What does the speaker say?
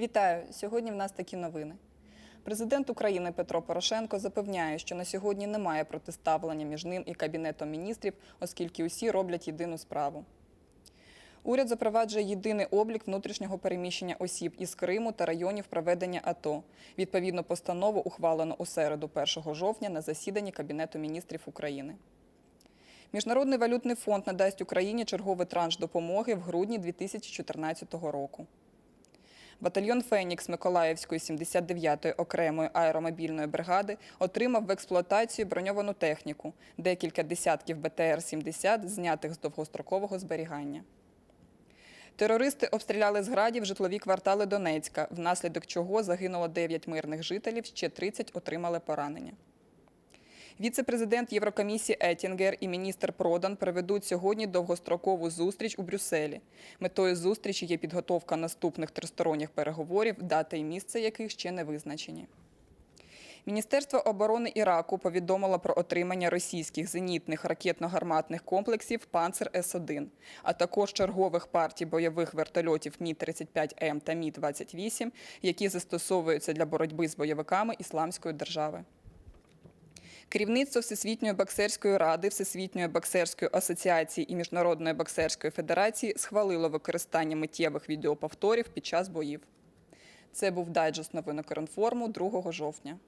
Вітаю! Сьогодні в нас такі новини. Президент України Петро Порошенко запевняє, що на сьогодні немає протиставлення між ним і Кабінетом міністрів, оскільки усі роблять єдину справу. Уряд запроваджує єдиний облік внутрішнього переміщення осіб із Криму та районів проведення АТО. Відповідну постанову ухвалено у середу 1 жовтня на засіданні Кабінету міністрів України. Міжнародний валютний фонд надасть Україні черговий транш допомоги в грудні 2014 року. Батальйон Фенікс Миколаївської 79-ї окремої аеромобільної бригади отримав в експлуатацію броньовану техніку, декілька десятків БТР-70, знятих з довгострокового зберігання. Терористи обстріляли з градів житлові квартали Донецька, внаслідок чого загинуло 9 мирних жителів, ще 30 отримали поранення. Віце-президент Єврокомісії Етінгер і міністр Продан проведуть сьогодні довгострокову зустріч у Брюсселі. Метою зустрічі є підготовка наступних тристоронніх переговорів, дата і місце яких ще не визначені. Міністерство оборони Іраку повідомило про отримання російських зенітних ракетно-гарматних комплексів «Панцер С-1», а також чергових партій бойових вертольотів Мі-35М та Мі-28, які застосовуються для боротьби з бойовиками Ісламської держави. Керівництво Всесвітньої боксерської ради, Всесвітньої боксерської асоціації і Міжнародної боксерської федерації схвалило використання миттєвих відеоповторів під час боїв. Це був дайджест новинок Укрінформу 2 жовтня.